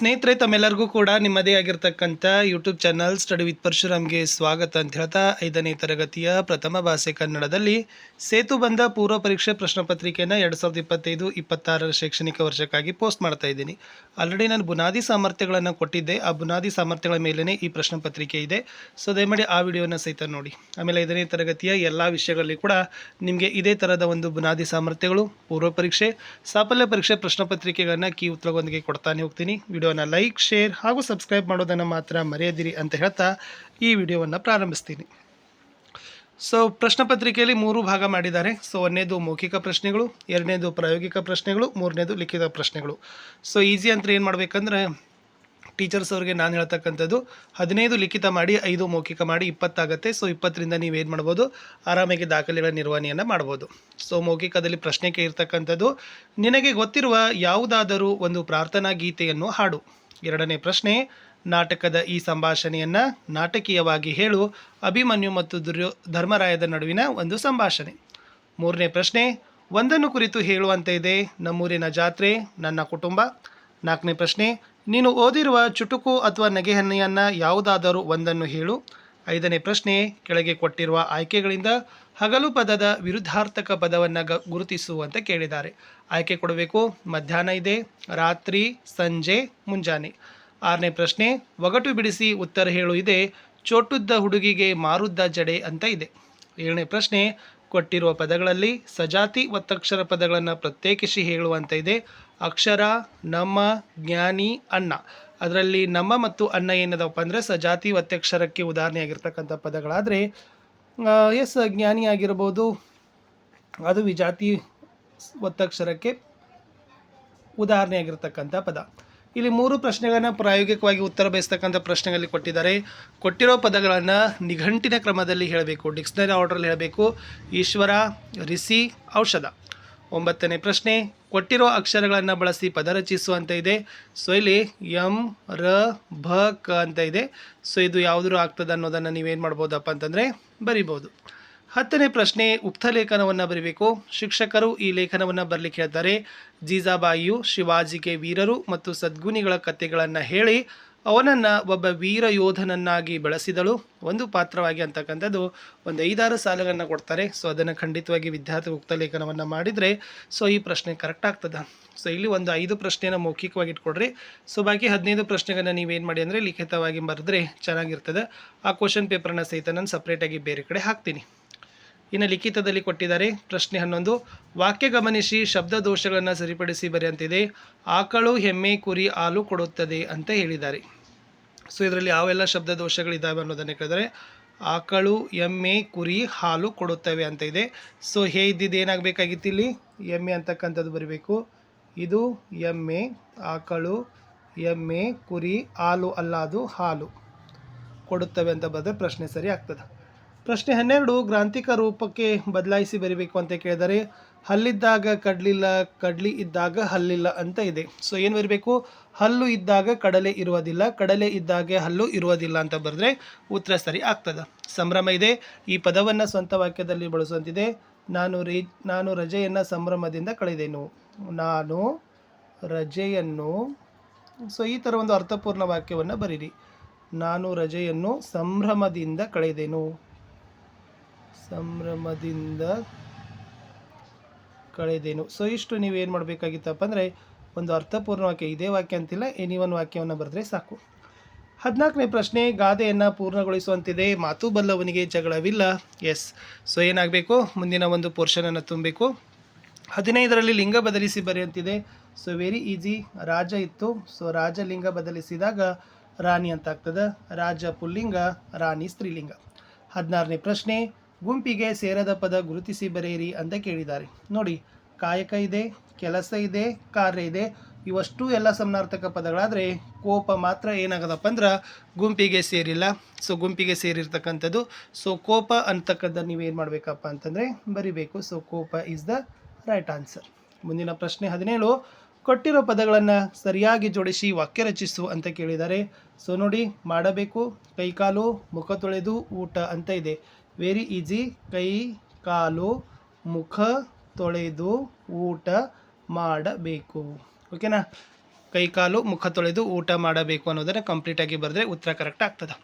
ಸ್ನೇಹಿತರೆ, ತಮ್ಮೆಲ್ಲರಿಗೂ ಕೂಡ ನಿಮ್ಮದೇ ಆಗಿರ್ತಕ್ಕಂಥ ಯೂಟ್ಯೂಬ್ ಚಾನಲ್ ಸ್ಟಡಿ ವಿತ್ ಪರಶುರಾಮ್ಗೆ ಸ್ವಾಗತ ಅಂತ ಹೇಳ್ತಾ ಐದನೇ ತರಗತಿಯ ಪ್ರಥಮ ಭಾಷೆ ಕನ್ನಡದಲ್ಲಿ ಸೇತು ಬಂದ ಪೂರ್ವ ಪರೀಕ್ಷೆ ಪ್ರಶ್ನೆ ಪತ್ರಿಕೆಯನ್ನು ಎರಡು ಸಾವಿರದ ಇಪ್ಪತ್ತೈದು ಇಪ್ಪತ್ತಾರರ ಶೈಕ್ಷಣಿಕ ವರ್ಷಕ್ಕಾಗಿ ಪೋಸ್ಟ್ ಮಾಡ್ತಾ ಇದ್ದೀನಿ. ಆಲ್ರೆಡಿ ನಾನು ಬುನಾದಿ ಸಾಮರ್ಥ್ಯಗಳನ್ನು ಕೊಟ್ಟಿದ್ದೆ. ಆ ಬುನಾದಿ ಸಾಮರ್ಥ್ಯಗಳ ಮೇಲೇ ಈ ಪ್ರಶ್ನೆ ಪತ್ರಿಕೆ ಇದೆ. ಸೊ ದಯಮಾಡಿ ಆ ವಿಡಿಯೋನ ಸಹಿತ ನೋಡಿ. ಆಮೇಲೆ ಐದನೇ ತರಗತಿಯ ಎಲ್ಲ ವಿಷಯಗಳಲ್ಲಿ ಕೂಡ ನಿಮಗೆ ಇದೇ ಥರದ ಒಂದು ಬುನಾದಿ ಸಾಮರ್ಥ್ಯಗಳು, ಪೂರ್ವ ಪರೀಕ್ಷೆ, ಸಾಫಲ್ಯ ಪರೀಕ್ಷೆ ಪ್ರಶ್ನೆ ಪತ್ರಿಕೆಗಳನ್ನು ಕೀ ಉತ್ತರಗೊಂದಿಗೆ ಕೊಡ್ತಾನೆ ಹೋಗ್ತೀನಿ. ವಿಡಿಯೋನ ಲೈಕ್, ಶೇರ್ ಹಾಗೂ ಸಬ್ಸ್ಕ್ರೈಬ್ ಮಾಡೋದನ್ನು ಮಾತ್ರ ಮರೆಯದಿರಿ ಅಂತ ಹೇಳ್ತಾ ಈ ವಿಡಿಯೋವನ್ನು ಪ್ರಾರಂಭಿಸ್ತೀನಿ. ಸೊ ಪ್ರಶ್ನೆ ಪತ್ರಿಕೆಯಲ್ಲಿ ಮೂರು ಭಾಗ ಮಾಡಿದ್ದಾರೆ. ಸೊ ಒಂದನೇದು ಮೌಖಿಕ ಪ್ರಶ್ನೆಗಳು, ಎರಡನೇದು ಪ್ರಾಯೋಗಿಕ ಪ್ರಶ್ನೆಗಳು, ಮೂರನೇದು ಲಿಖಿತ ಪ್ರಶ್ನೆಗಳು. ಸೊ ಈಸಿ ಅಂತ ಏನು ಮಾಡಬೇಕಂದ್ರೆ ಟೀಚರ್ಸ್ ಅವ್ರಿಗೆ ನಾನು ಹೇಳ್ತಕ್ಕಂಥದ್ದು ಹದಿನೈದು ಲಿಖಿತ ಮಾಡಿ, ಐದು ಮೌಖಿಕ ಮಾಡಿ ಇಪ್ಪತ್ತಾಗತ್ತೆ. ಸೊ ಇಪ್ಪತ್ತರಿಂದ ನೀವೇನು ಮಾಡ್ಬೋದು? ಆರಾಮಾಗಿ ದಾಖಲೆಗಳ ನಿರ್ವಹಣೆಯನ್ನು ಮಾಡ್ಬೋದು. ಸೊ ಮೌಖಿಕದಲ್ಲಿ ಪ್ರಶ್ನೆಗೆ ಇರ್ತಕ್ಕಂಥದ್ದು, ನಿನಗೆ ಗೊತ್ತಿರುವ ಯಾವುದಾದರೂ ಒಂದು ಪ್ರಾರ್ಥನಾ ಗೀತೆಯನ್ನು ಹಾಡು. ಎರಡನೇ ಪ್ರಶ್ನೆ, ನಾಟಕದ ಈ ಸಂಭಾಷಣೆಯನ್ನು ನಾಟಕೀಯವಾಗಿ ಹೇಳು. ಅಭಿಮನ್ಯು ಮತ್ತು ದುರ್ಯೋ, ಧರ್ಮರಾಯದ ನಡುವಿನ ಒಂದು ಸಂಭಾಷಣೆ. ಮೂರನೇ ಪ್ರಶ್ನೆ, ಒಂದನ್ನು ಕುರಿತು ಹೇಳುವಂತೆ ಇದೆ. ನಮ್ಮೂರಿನ ಜಾತ್ರೆ, ನನ್ನ ಕುಟುಂಬ. ನಾಲ್ಕನೇ ಪ್ರಶ್ನೆ ನೀನು ಓದಿರುವ ಚುಟುಕು ಅಥವಾ ನಗೆಹನ್ನೆಯನ್ನು ಯಾವುದಾದರೂ ಒಂದನ್ನು ಹೇಳು. ಐದನೇ ಪ್ರಶ್ನೆ, ಕೆಳಗೆ ಕೊಟ್ಟಿರುವ ಆಯ್ಕೆಗಳಿಂದ ಹಗಲು ಪದದ ವಿರುದ್ಧಾರ್ಥಕ ಪದವನ್ನು ಗ, ಗುರುತಿಸು ಅಂತ ಕೇಳಿದ್ದಾರೆ. ಆಯ್ಕೆ ಕೊಡಬೇಕು, ಮಧ್ಯಾಹ್ನ ಇದೆ, ರಾತ್ರಿ, ಸಂಜೆ, ಮುಂಜಾನೆ. ಆರನೇ ಪ್ರಶ್ನೆ, ಒಗಟು ಬಿಡಿಸಿ ಉತ್ತರ ಹೇಳು, ಇದೆ ಚೋಟುದ್ದ ಹುಡುಗಿಗೆ ಮಾರುದ್ದ ಜಡೆ ಅಂತ ಇದೆ. ಏಳನೇ ಪ್ರಶ್ನೆ ಕೊಟ್ಟಿರುವ ಪದಗಳಲ್ಲಿ ಸಜಾತಿ ಒತ್ತಕ್ಷರ ಪದಗಳನ್ನು ಪ್ರತ್ಯೇಕಿಸಿ ಹೇಳುವಂತ ಇದೆ. ಅಕ್ಷರ, ನಮ್ಮ, ಜ್ಞಾನಿ ಅನ್ನ ಅದರಲ್ಲಿ ನಮ್ಮ ಮತ್ತು ಅನ್ನ ಏನದಪ್ಪ ಅಂದರೆ ಸಜಾತಿ ಒತ್ತಕ್ಷರಕ್ಕೆ ಉದಾಹರಣೆಯಾಗಿರ್ತಕ್ಕಂಥ ಪದಗಳಾದರೆ ಎಸ್, ಜ್ಞಾನಿ ಆಗಿರ್ಬೋದು. ಅದು ವಿಜಾತಿ ಒತ್ತಕ್ಷರಕ್ಕೆ ಉದಾಹರಣೆಯಾಗಿರ್ತಕ್ಕಂಥ ಪದ. ಇಲ್ಲಿ ಮೂರು ಪ್ರಶ್ನೆಗಳನ್ನು ಪ್ರಾಯೋಗಿಕವಾಗಿ ಉತ್ತರ ಬಯಸ್ತಕ್ಕಂಥ ಪ್ರಶ್ನೆಗಳಲ್ಲಿ ಕೊಟ್ಟಿದ್ದಾರೆ. ಕೊಟ್ಟಿರೋ ಪದಗಳನ್ನು ನಿಘಂಟಿನ ಕ್ರಮದಲ್ಲಿ ಹೇಳಬೇಕು. ಡಿಕ್ಸ್ನರಿ ಆರ್ಡ್ರಲ್ಲಿ ಹೇಳಬೇಕು. ಈಶ್ವರ, ರಿಸಿ, ಔಷಧ. ಒಂಬತ್ತನೇ ಪ್ರಶ್ನೆ, ಕೊಟ್ಟಿರೋ ಅಕ್ಷರಗಳನ್ನು ಬಳಸಿ ಪದ ರಚಿಸುವಂತ ಇದೆ. ಸೊ, ಇಲ್ಲಿ ಎಂ, ರ, ಭ, ಕ ಅಂತ ಇದೆ. ಸೊ, ಇದು ಯಾವುದರೂ ಆಗ್ತದೆ ಅನ್ನೋದನ್ನು ನೀವೇನು ಮಾಡ್ಬೋದಪ್ಪ ಅಂತಂದರೆ ಬರಿಬೋದು. ಹತ್ತನೇ ಪ್ರಶ್ನೆ, ಉಕ್ತ ಲೇಖನವನ್ನು ಬರೀಬೇಕು. ಶಿಕ್ಷಕರು ಈ ಲೇಖನವನ್ನು ಬರಲಿಕ್ಕೆ ಹೇಳ್ತಾರೆ. ಜೀಜಾಬಾಯಿಯು ಶಿವಾಜಿಗೆ ವೀರರು ಮತ್ತು ಸದ್ಗುಣಿಗಳ ಕಥೆಗಳನ್ನು ಹೇಳಿ, ಅವನನ್ನು ಒಬ್ಬ ವೀರ ಯೋಧನನ್ನಾಗಿ ಬೆಳೆಸಿದಳು. ಒಂದು ಪಾತ್ರವಾಗಿ ಅಂತಕ್ಕಂಥದ್ದು ಒಂದು ಐದಾರು ಸಾಲುಗಳನ್ನು ಕೊಡ್ತಾರೆ. ಸೊ, ಅದನ್ನು ಖಂಡಿತವಾಗಿ ವಿದ್ಯಾರ್ಥಿ ಉಕ್ತ ಲೇಖನವನ್ನು ಮಾಡಿದರೆ, ಸೊ, ಈ ಪ್ರಶ್ನೆ ಕರೆಕ್ಟ್ ಆಗ್ತದೆ. ಸೊ, ಇಲ್ಲಿ ಒಂದು ಐದು ಪ್ರಶ್ನೆಯನ್ನು ಮೌಖಿಕವಾಗಿ ಇಟ್ಕೊಡ್ರಿ. ಸೊ, ಬಾಕಿ ಹದಿನೈದು ಪ್ರಶ್ನೆಗಳನ್ನ ನೀವೇನು ಮಾಡಿ ಅಂದರೆ, ಲಿಖಿತವಾಗಿ ಬರೆದ್ರೆ ಚೆನ್ನಾಗಿರ್ತದೆ. ಆ ಕ್ವಶನ್ ಪೇಪರ್ನ ಸಹಿತ ನಾನು ಸಪ್ರೇಟಾಗಿ ಬೇರೆ ಕಡೆ ಹಾಕ್ತೀನಿ. ಇನ್ನು ಲಿಖಿತದಲ್ಲಿ ಕೊಟ್ಟಿದ್ದಾರೆ ಪ್ರಶ್ನೆ ಹನ್ನೊಂದು. ವಾಕ್ಯ ಗಮನಿಸಿ, ಶಬ್ದ ದೋಷಗಳನ್ನು ಸರಿಪಡಿಸಿ ಬರೆಯಂತಿದೆ. ಆಕಳು, ಹೆಮ್ಮೆ, ಕುರಿ, ಹಾಲು ಕೊಡುತ್ತದೆ ಅಂತ ಹೇಳಿದ್ದಾರೆ. ಸೊ ಇದರಲ್ಲಿ ಯಾವೆಲ್ಲ ಶಬ್ದ ದೋಷಗಳಿದ್ದಾವೆ ಅನ್ನೋದನ್ನು ಕೇಳಿದರೆ, ಆಕಳು ಎಮ್ಮೆ ಕುರಿ, ಹಾಲು ಕೊಡುತ್ತವೆ ಅಂತ ಇದೆ. ಸೊ ಹೇ ಇದ್ದಿದ್ದು ಏನಾಗಬೇಕಾಗಿತ್ತು ಇಲ್ಲಿ? ಎಮ್ಮೆ ಅಂತಕ್ಕಂಥದ್ದು ಬರಬೇಕು. ಇದು ಎಮ್ಮೆ ಆಕಳು ಎಮ್ಮೆ ಕುರಿ, ಹಾಲು ಅಲ್ಲ, ಅದು ಹಾಲು ಕೊಡುತ್ತವೆ ಅಂತ ಬರೆದ್ರೆ ಪ್ರಶ್ನೆ ಸರಿ ಆಗ್ತದೆ. ಪ್ರಶ್ನೆ ಹನ್ನೆರಡು, ಗ್ರಾಂಥಿಕ ರೂಪಕ್ಕೆ ಬದಲಾಯಿಸಿ ಬರೀಬೇಕು ಅಂತ ಕೇಳಿದರೆ, ಹಲ್ಲಿದ್ದಾಗ ಕಡ್ಲಿಲ್ಲ, ಕಡ್ಲಿ ಇದ್ದಾಗ ಹಲ್ಲಿಲ್ಲ ಅಂತ ಇದೆ. ಸೊ ಏನು ಬರಬೇಕು? ಹಲ್ಲು ಇದ್ದಾಗ ಕಡಲೆ ಇರುವುದಿಲ್ಲ, ಕಡಲೆ ಇದ್ದಾಗ ಹಲ್ಲು ಇರುವುದಿಲ್ಲ ಅಂತ ಬರೆದ್ರೆ ಉತ್ತರ ಸರಿ ಆಗ್ತದೆ. ಸಂಭ್ರಮ ಇದೆ. ಈ ಪದವನ್ನು ಸ್ವಂತ ವಾಕ್ಯದಲ್ಲಿ ಬಳಸುವಂತಿದೆ. ನಾನು ರೇ, ನಾನು ರಜೆಯನ್ನು ಸಂಭ್ರಮದಿಂದ ಕಳೆದೆನು. ನಾನು ರಜೆಯನ್ನು ಸೊ ಈ ಥರ ಒಂದು ಅರ್ಥಪೂರ್ಣ ವಾಕ್ಯವನ್ನು ಬರೀರಿ. ನಾನು ರಜೆಯನ್ನು ಸಂಭ್ರಮದಿಂದ ಕಳೆದೆನು. ಸಂಭ್ರಮದಿಂದ ಕಳೆದೇನು. ಸೊ ಇಷ್ಟು ಏನು ಮಾಡಬೇಕಾಗಿತ್ತಪ್ಪ ಅಂದರೆ, ಒಂದು ಅರ್ಥಪೂರ್ಣ ವಾಕ್ಯ ಇದೇ ವಾಕ್ಯ ಅಂತಿಲ್ಲ ಎನಿ ಒನ್ ವಾಕ್ಯವನ್ನು ಬರೆದ್ರೆ ಸಾಕು. ಹದಿನಾಲ್ಕನೇ ಪ್ರಶ್ನೆ, ಗಾದೆಯನ್ನು ಪೂರ್ಣಗೊಳಿಸುವಂತಿದೆ, ಮಾತು ಬಲ್ಲವನಿಗೆ ಜಗಳವಿಲ್ಲ. ಎಸ್ ಸೊ ಏನಾಗಬೇಕು? ಮುಂದಿನ ಒಂದು ಪೋರ್ಷನನ್ನು ತುಂಬಬೇಕು. ಹದಿನೈದರಲ್ಲಿ ಲಿಂಗ ಬದಲಿಸಿ ಬರೆಯುವಂತಿದೆ ಸೊ ವೆರಿ ಈಸಿ ರಾಜ ಇತ್ತು. ಸೊ ರಾಜ ಲಿಂಗ ಬದಲಿಸಿದಾಗ ರಾಣಿ ಅಂತ ಆಗ್ತದೆ. ರಾಜ ಪುಲ್ಲಿಂಗ, ರಾಣಿ ಸ್ತ್ರೀಲಿಂಗ. ಹದಿನಾರನೇ ಪ್ರಶ್ನೆ ಗುಂಪಿಗೆ ಸೇರದ ಪದ ಗುರುತಿಸಿ ಬರೆಯಿರಿ ಅಂತ ಕೇಳಿದ್ದಾರೆ. ನೋಡಿ, ಕಾಯಕ ಇದೆ, ಕೆಲಸ ಇದೆ, ಕಾರ್ಯ ಇದೆ, ಇವಷ್ಟು ಎಲ್ಲ ಸಮನಾರ್ಥಕ ಪದಗಳಾದರೆ ಕೋಪ ಮಾತ್ರ ಏನಾಗದಪ್ಪ ಅಂದ್ರೆ ಗುಂಪಿಗೆ ಸೇರಿಲ್ಲ. ಸೊ ಗುಂಪಿಗೆ ಸೇರಿರ್ತಕ್ಕಂಥದ್ದು ಸೊ ಕೋಪ ಅಂತಕ್ಕಂಥದ್ದು ನೀವೇನು ಮಾಡಬೇಕಪ್ಪ ಅಂತಂದರೆ ಬರಿಬೇಕು. ಸೊ ಕೋಪ ಈಸ್ ದ ರೈಟ್ ಆನ್ಸರ್ ಮುಂದಿನ ಪ್ರಶ್ನೆ ಹದಿನೇಳು, ಕೊಟ್ಟಿರೋ ಪದಗಳನ್ನು ಸರಿಯಾಗಿ ಜೋಡಿಸಿ ವಾಕ್ಯ ರಚಿಸು ಅಂತ ಕೇಳಿದ್ದಾರೆ. ಸೊ ನೋಡಿ, ಮಾಡಬೇಕು, ಕೈಕಾಲು, ಮುಖ ತೊಳೆದು ಊಟ ಅಂತ ಇದೆ. Very easy. ಕೈ, ಕಾಲು, ಮುಖ ತೊಳೆದು ಊಟ ಮಾಡಬೇಕು. ಓಕೆನಾ ಕೈ, ಕಾಲು, ಮುಖ ತೊಳೆದು ಊಟ ಮಾಡಬೇಕು ಅನ್ನೋದನ್ನು ಕಂಪ್ಲೀಟಾಗಿ ಬರೆದ್ರೆ ಉತ್ತರ ಕರೆಕ್ಟ್ ಆಗ್ತದೆ.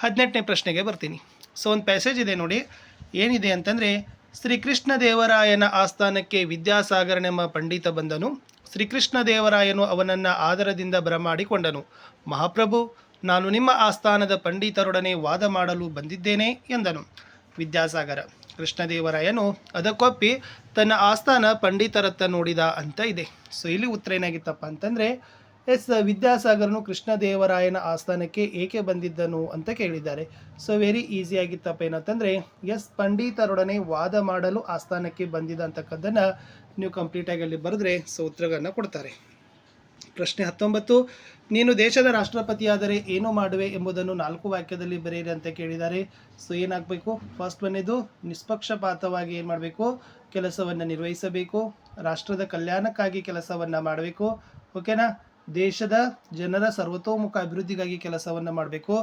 ಹದಿನೆಂಟನೇ ಪ್ರಶ್ನೆಗೆ ಬರ್ತೀನಿ. ಸೊ ಒಂದು ಪ್ಯಾಸೇಜ್ ಇದೆ ನೋಡಿ. ಏನಿದೆ ಅಂತಂದರೆ, ಶ್ರೀಕೃಷ್ಣ ದೇವರಾಯನ ಆಸ್ಥಾನಕ್ಕೆ ವಿದ್ಯಾಸಾಗರನೆಂಬ ಪಂಡಿತ ಬಂದನು. ಶ್ರೀಕೃಷ್ಣ ದೇವರಾಯನು ಅವನನ್ನು ಆದರದಿಂದ ಬರಮಾಡಿಕೊಂಡನು. ಮಹಾಪ್ರಭು, ನಾನು ನಿಮ್ಮ ಆಸ್ಥಾನದ ಪಂಡಿತರೊಡನೆ ವಾದ ಮಾಡಲು ಬಂದಿದ್ದೇನೆ ಎಂದನು. ವಿದ್ಯಾಸಾಗರ. ಕೃಷ್ಣದೇವರಾಯನು ಅದಕ್ಕೊಪ್ಪಿ ತನ್ನ ಆಸ್ಥಾನ ಪಂಡಿತರತ್ತ ನೋಡಿದ ಅಂತ ಇದೆ. ಸೊ, ಇಲ್ಲಿ ಉತ್ತರ ಏನಾಗಿತ್ತಪ್ಪ ಅಂತಂದರೆ, ಎಸ್, ವಿದ್ಯಾಸಾಗರನು ಕೃಷ್ಣದೇವರಾಯನ ಆಸ್ಥಾನಕ್ಕೆ ಏಕೆ ಬಂದಿದ್ದನು ಅಂತ ಕೇಳಿದ್ದಾರೆ. ಸೊ ವೆರಿ ಈಸಿ ಆಗಿತ್ತಪ್ಪ ಏನಂತಂದರೆ, ಎಸ್, ಪಂಡಿತರೊಡನೆ ವಾದ ಮಾಡಲು ಆಸ್ಥಾನಕ್ಕೆ ಬಂದಿದ್ದ ಅಂತಕ್ಕದ್ದನ್ನು ನೀವು ಕಂಪ್ಲೀಟಾಗಿ ಅಲ್ಲಿ ಬರೆದ್ರೆ, ಸೊ, ಉತ್ತರಗಳನ್ನು ಕೊಡ್ತಾರೆ. ಪ್ರಶ್ನೆ ಹತ್ತೊಂಬತ್ತು, ನೀನು ದೇಶದ ರಾಷ್ಟ್ರಪತಿಯಾದರೆ ಏನು ಮಾಡುವೆ ಎಂಬುದನ್ನು ನಾಲ್ಕು ವಾಕ್ಯದಲ್ಲಿ ಬರೆಯಿರಿ ಅಂತ ಕೇಳಿದ್ದಾರೆ. ಸೊ ಏನಾಗಬೇಕು? ಫಸ್ಟ್ ಬಂದಿದ್ದು ನಿಷ್ಪಕ್ಷಪಾತವಾಗಿ ಏನು ಮಾಡಬೇಕು? ಕೆಲಸವನ್ನು ನಿರ್ವಹಿಸಬೇಕು. ರಾಷ್ಟ್ರದ ಕಲ್ಯಾಣಕ್ಕಾಗಿ ಕೆಲಸವನ್ನು ಮಾಡಬೇಕು. ಓಕೆನಾ ದೇಶದ ಜನರ ಸರ್ವತೋಮುಖ ಅಭಿವೃದ್ಧಿಗಾಗಿ ಕೆಲಸವನ್ನು ಮಾಡಬೇಕು.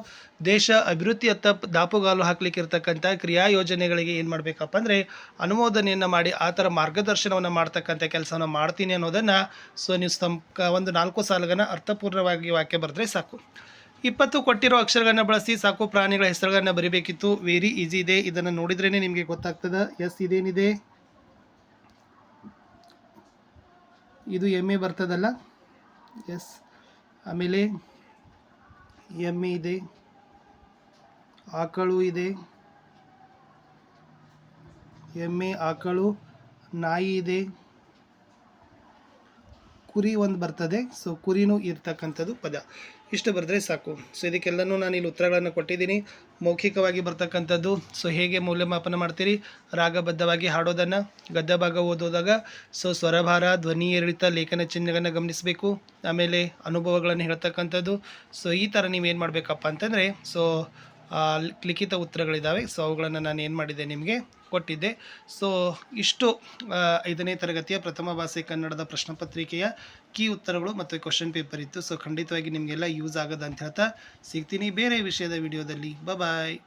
ದೇಶ ಅಭಿವೃದ್ಧಿಯತ್ತ ದಾಪುಗಾಲು ಹಾಕ್ಲಿಕ್ಕೆ ಇರ್ತಕ್ಕಂಥ ಕ್ರಿಯಾ ಯೋಜನೆಗಳಿಗೆ ಏನು ಮಾಡಬೇಕಪ್ಪ ಅಂದರೆ ಅನುಮೋದನೆಯನ್ನು ಮಾಡಿ ಆ ಥರ ಮಾರ್ಗದರ್ಶನವನ್ನು ಮಾಡ್ತಕ್ಕಂಥ ಕೆಲಸವನ್ನು ಮಾಡ್ತೀನಿ ಅನ್ನೋದನ್ನು ಸೊ ನೀವು ಸಂ ಒಂದು ನಾಲ್ಕು ಸಾಲುಗಳನ್ನ ಅರ್ಥಪೂರ್ಣವಾಗಿ ವಾಕ್ಯ ಬರೆದ್ರೆ ಸಾಕು. ಇಪ್ಪತ್ತು ಕೊಟ್ಟಿರೋ ಅಕ್ಷರಗಳನ್ನ ಬಳಸಿ ಸಾಕು. ಪ್ರಾಣಿಗಳ ಹೆಸರುಗಳನ್ನ ಬರಿಬೇಕಿತ್ತು. ವೆರಿ ಈಸಿ ಇದೆ. ಇದನ್ನು ನೋಡಿದ್ರೇ ನಿಮಗೆ ಗೊತ್ತಾಗ್ತದೆ. ಎಸ್, ಇದೇನಿದೆ? ಇದು ಎಮ್ಮೆ ಬರ್ತದಲ್ಲ? ಎಸ್. ಆಮೇಲೆ ಎಮ್ಮೆ ಇದೆ. ಆಕಳು ಇದೆ. ಎಮ್ಮೆ, ಆಕಳು, ನಾಯಿ ಇದೆ. ಕುರಿ ಒಂದು ಬರ್ತದೆ. ಸೊ ಕುರಿನೂ ಇರ್ತಕ್ಕಂಥದ್ದು ಪದ. ಇಷ್ಟು ಬರೆದ್ರೆ ಸಾಕು. ಸೊ ಇದಕ್ಕೆಲ್ಲನೂ ನಾನು ಇಲ್ಲಿ ಉತ್ತರಗಳನ್ನು ಕೊಟ್ಟಿದ್ದೀನಿ. ಮೌಖಿಕವಾಗಿ ಬರ್ತಕ್ಕಂಥದ್ದು. ಸೊ ಹೇಗೆ ಮೌಲ್ಯಮಾಪನ ಮಾಡ್ತೀರಿ? ರಾಗಬದ್ಧವಾಗಿ ಹಾಡೋದನ್ನು ಗದ್ದ ಭಾಗ ಓದೋದಾಗ ಸೊ ಸ್ವರಭಾರ, ಧ್ವನಿ, ಏರಿಳಿತ, ಲೇಖನ ಚಿಹ್ನೆಗಳನ್ನು ಗಮನಿಸಬೇಕು. ಆಮೇಲೆ ಅನುಭವಗಳನ್ನು ಹೇಳ್ತಕ್ಕಂಥದ್ದು. ಸೊ ಈ ಥರ ನೀವೇನು ಮಾಡಬೇಕಪ್ಪ ಅಂತಂದರೆ ಸೊ ಲಿಖಿತ ಉತ್ತರಗಳಿದ್ದಾವೆ ಸೊ ಅವುಗಳನ್ನು ನಾನು ಏನು ಮಾಡಿದೆ ನಿಮಗೆ? ಕೊಟ್ಟಿದ್ದೆ ಸೊ ಇಷ್ಟು ಐದನೇ ತರಗತಿಯ ಪ್ರಥಮ ಭಾಷೆ ಕನ್ನಡದ ಪ್ರಶ್ನೆ ಪತ್ರಿಕೆಯ ಕೀ ಉತ್ತರಗಳು ಮತ್ತು ಕ್ವಶನ್ ಪೇಪರ್ ಇತ್ತು. ಸೊ ಖಂಡಿತವಾಗಿ ನಿಮಗೆಲ್ಲ ಯೂಸ್ ಆಗದ ಅಂತ ಹೇಳ್ತಾ ಸಿಗ್ತೀನಿ. ಬೇರೆ ವಿಷಯದ ವಿಡಿಯೋದಲ್ಲಿ ಬಾಯ್